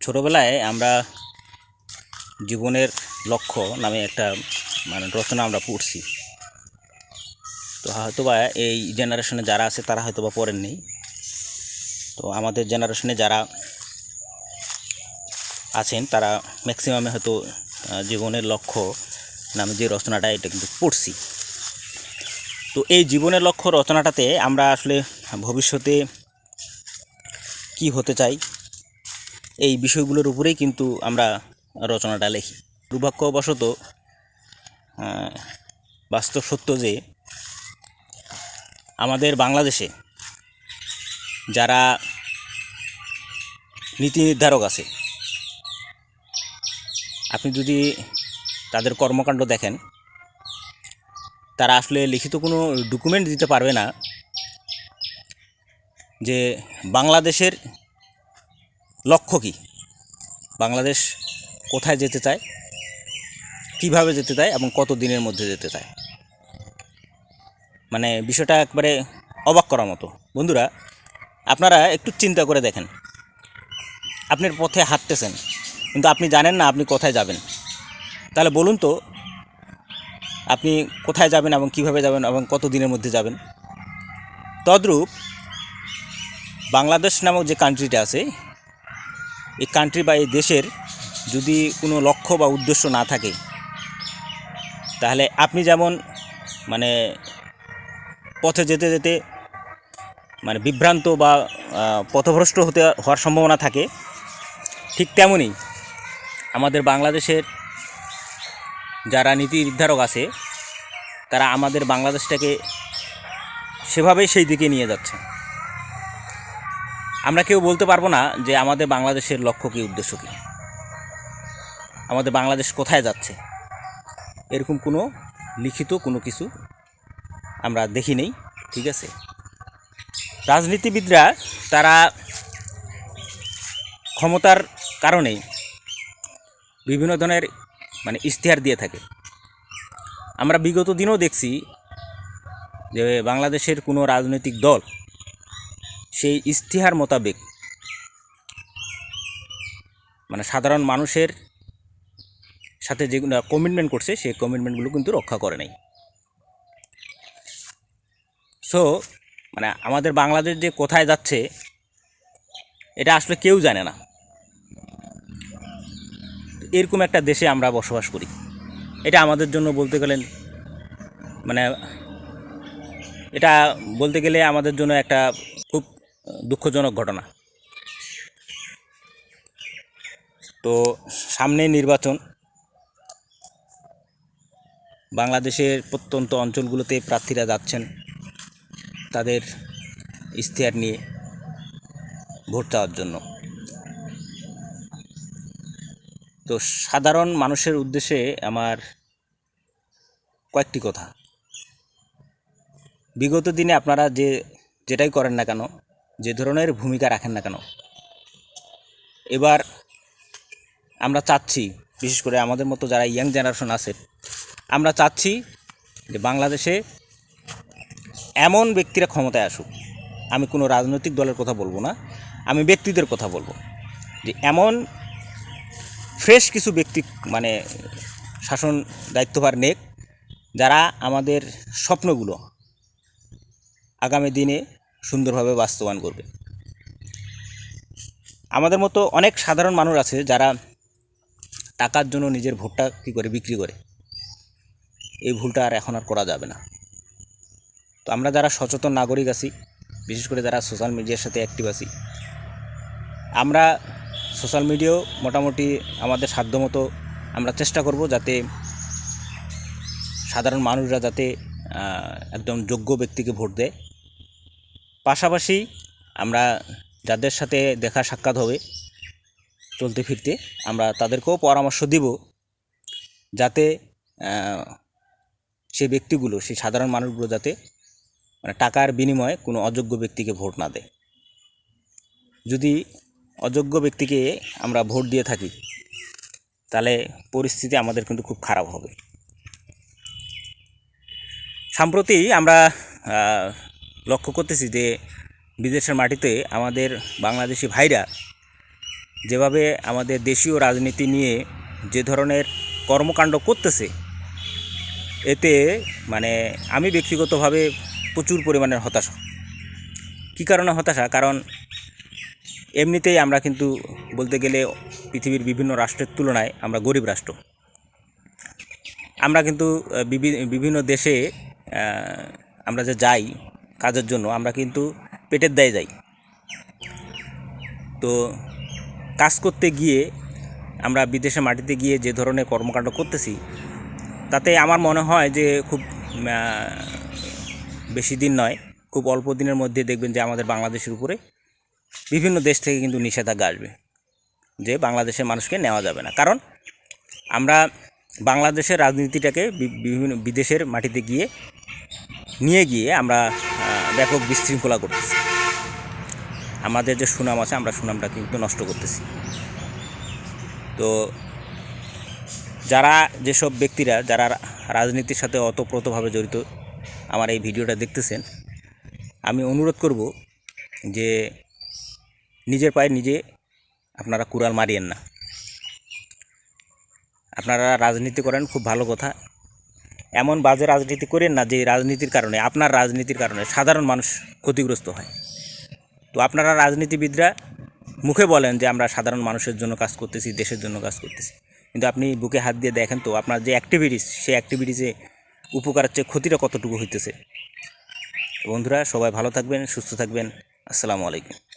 ছোটোবেলায় আমরা জীবনের লক্ষ্য নামে একটা মানে রচনা আমরা পড়ছি। তো হয়তোবা এই জেনারেশনে যারা আছে, তারা হয়তোবা পড়েননি। তো আমাদের জেনারেশনে যারা আছেন, তারা ম্যাক্সিমামে হয়তো জীবনের লক্ষ্য নামে যে রচনাটা, এটা কিন্তু পড়ছি। তো এই জীবনের লক্ষ্য রচনাটাতে আমরা আসলে ভবিষ্যতে কি হতে চাই এই বিষয়গুলোর উপরেই কিন্তু আমরা রচনাটা লিখি। দুর্ভাগ্যবশত বাস্তব সত্য যে, আমাদের বাংলাদেশে যারা নীতি নির্ধারক আছে, আপনি যদি তাদের কর্মকাণ্ড দেখেন, তারা আসলে লিখিত কোনো ডকুমেন্ট দিতে পারবে না যে বাংলাদেশের লক্ষ্য কী? বাংলাদেশ কোথায় যেতে চায়? কীভাবে যেতে চায় এবং কত দিনের মধ্যে যেতে চায়? মানে বিষয়টা একবারে অবাক করার মতো। বন্ধুরা, আপনারা একটু চিন্তা করে দেখেন। আপনি পথে হাঁটতেছেন, কিন্তু আপনি জানেন না আপনি কোথায় যাবেন। তাহলে বলুন তো, আপনি কোথায় যাবেন এবং কীভাবে যাবেন এবং কত দিনের মধ্যে যাবেন? তদ্রূপ বাংলাদেশ নামক যে কান্ট্রিটা আছে এই কান্ট্রি বা এই দেশের যদি কোনো লক্ষ্য বা উদ্দেশ্য না থাকে, তাহলে আপনি যেমন মানে পথে যেতে যেতে মানে বিভ্রান্ত বা পথভ্রষ্ট হতে হওয়ার সম্ভাবনা থাকে, ঠিক তেমনই আমাদের বাংলাদেশের যারা নীতি নির্ধারক আছে, তারা আমাদের বাংলাদেশটাকে সেভাবেই সেই দিকে নিয়ে যাচ্ছে। আমরা কেউ বলতে পারব না যে আমাদের বাংলাদেশের লক্ষ্য কী, উদ্দেশ্য কী? আমাদের বাংলাদেশ কোথায় যাচ্ছে? এরকম কোনো লিখিত কোনো কিছু আমরা দেখি নেই, ঠিক আছে? রাজনীতিবিদরা তারা ক্ষমতার কারণে বিভিন্ন ধরনের মানে ইশতেহার দিয়ে থাকে। আমরা বিগত দিনেও দেখছি যে বাংলাদেশের কোনো রাজনৈতিক দল সেই ইশতেহার মোতাবেক। মানে সাধারণ মানুষের সাথে যেগুলো কমিটমেন্ট করছে সেই কমিটমেন্টগুলো কিন্তু রক্ষা করে নাই। সো মানে আমাদের বাংলাদেশ যে কোথায় যাচ্ছে, এটা আসলে কেউ জানে না। এরকম একটা দেশে আমরা বসবাস করি। এটা আমাদের জন্য বলতে গেলেন মানে এটা বলতে গেলে আমাদের জন্য একটা দুঃখজনক ঘটনা। তো সামনে নির্বাচন। বাংলাদেশের প্রত্যন্ত অঞ্চলগুলোতে প্রার্থীরা যাচ্ছেন তাদের ইশতেহার নিয়ে ভোট চাওয়ার জন্য। তো সাধারণ মানুষের উদ্দেশ্যে আমার কয়েকটি কথা। বিগত দিনে আপনারা যে যেটাই করেন না কেন যে ধরনের ভূমিকা রাখেন না কেন? এবার আমরা চাচ্ছি, বিশেষ করে আমাদের মতো যারা ইয়াং জেনারেশন আছে, আমরা চাচ্ছি যে বাংলাদেশে এমন ব্যক্তিরা ক্ষমতায় আসুক। আমি কোনো রাজনৈতিক দলের কথা বলব না, আমি ব্যক্তিদের কথা বলব যে এমন ফ্রেশ কিছু ব্যক্তি মানে শাসন দায়িত্বভার নেক যারা আমাদের স্বপ্নগুলো আগামী দিনে সুন্দরভাবে বাস্তবায়ন করবে। আমাদের মতো অনেক সাধারণ মানুষ আছে যারা টাকার জন্য নিজের ভোটটা কী করে বিক্রি করে। এই ভুলটা আর এখন আর করা যাবে না। তো আমরা যারা সচেতন নাগরিক আছি, বিশেষ করে যারা সোশ্যাল মিডিয়ার সাথে অ্যাক্টিভ আছি, আমরা সোশ্যাল মিডিয়াও মোটামুটি আমাদের সাধ্যমতো আমরা চেষ্টা করব যাতে সাধারণ মানুষরা যাতে একদম যোগ্য ব্যক্তিকে ভোট দেয়। পাশাপাশি আমরা যাদের সাথে দেখা সাক্ষাৎ হবে চলতে ফিরতে আমরা তাদেরকেও পরামর্শ দিব যাতে সে ব্যক্তিগুলো সেই সাধারণ মানুষগুলো যাতে মানে টাকার বিনিময়ে কোনো অযোগ্য ব্যক্তিকে ভোট না দেয়। যদি অযোগ্য ব্যক্তিকে আমরা ভোট দিয়ে থাকি, তাহলে পরিস্থিতি আমাদের কিন্তু খুব খারাপ হবে। সম্প্রতি আমরা লক্ষ্য করতেছি যে বিদেশের মাটিতে আমাদের বাংলাদেশি ভাইরা যেভাবে আমাদের দেশীয় রাজনীতি নিয়ে যে ধরনের কর্মকাণ্ড করতেছে, এতে মানে আমি ব্যক্তিগতভাবে প্রচুর পরিমাণের হতাশা। কী কারণে হতাশা? কারণ এমনিতেই আমরা কিন্তু বলতে গেলে পৃথিবীর বিভিন্ন রাষ্ট্রের তুলনায় আমরা গরিব রাষ্ট্র। আমরা কিন্তু বিভিন্ন দেশে আমরা যে যাই কাজের জন্য আমরা কিন্তু পেটের দায়ে যাই। তো কাজ করতে গিয়ে আমরা বিদেশে মাটিতে গিয়ে যে ধরনের কর্মকাণ্ড করতেছি, তাতে আমার মনে হয় যে খুব বেশি দিন নয়, খুব অল্প দিনের মধ্যে দেখবেন যে আমাদের বাংলাদেশের উপরে বিভিন্ন দেশ থেকে কিন্তু নিষেধাজ্ঞা আসবে যে বাংলাদেশের মানুষকে নেওয়া যাবে না। কারণ আমরা বাংলাদেশের রাজনীতিটাকে বিভিন্ন বিদেশের মাটিতে গিয়ে নিয়ে গিয়ে আমরা ব্যাপক বিশৃঙ্খলা করতেছি। আমাদের যে সুনাম আছে, আমরা সুনামটা কিন্তু নষ্ট করতেছি। তো যারা, যেসব ব্যক্তিরা, যারা রাজনীতির সাথে অতপ্রতভাবে জড়িত, আমার এই ভিডিওটা দেখতেছেন, আমি অনুরোধ করব যে নিজের পায়ে নিজে আপনারা কুড়াল মারিয়েন না। আপনারা রাজনীতি করেন, খুব ভালো কথা। এমন বাজে রাজনীতি করেন না যে রাজনীতির কারণে, আপনার রাজনীতির কারণে সাধারণ মানুষ ক্ষতিগ্রস্ত হয়। তো আপনারা রাজনীতিবিদরা মুখে বলেন যে আমরা সাধারণ মানুষের জন্য কাজ করতেছি, দেশের জন্য কাজ করতেছি। কিন্তু আপনি বুকে হাত দিয়ে দেখেন তো, আপনার যে অ্যাক্টিভিটিস সেই অ্যাক্টিভিটিসে উপকারের চেয়ে ক্ষতিটা কতটুকু হইতেছে। বন্ধুরা, সবাই ভালো থাকবেন, সুস্থ থাকবেন। আসসালামু আলাইকুম।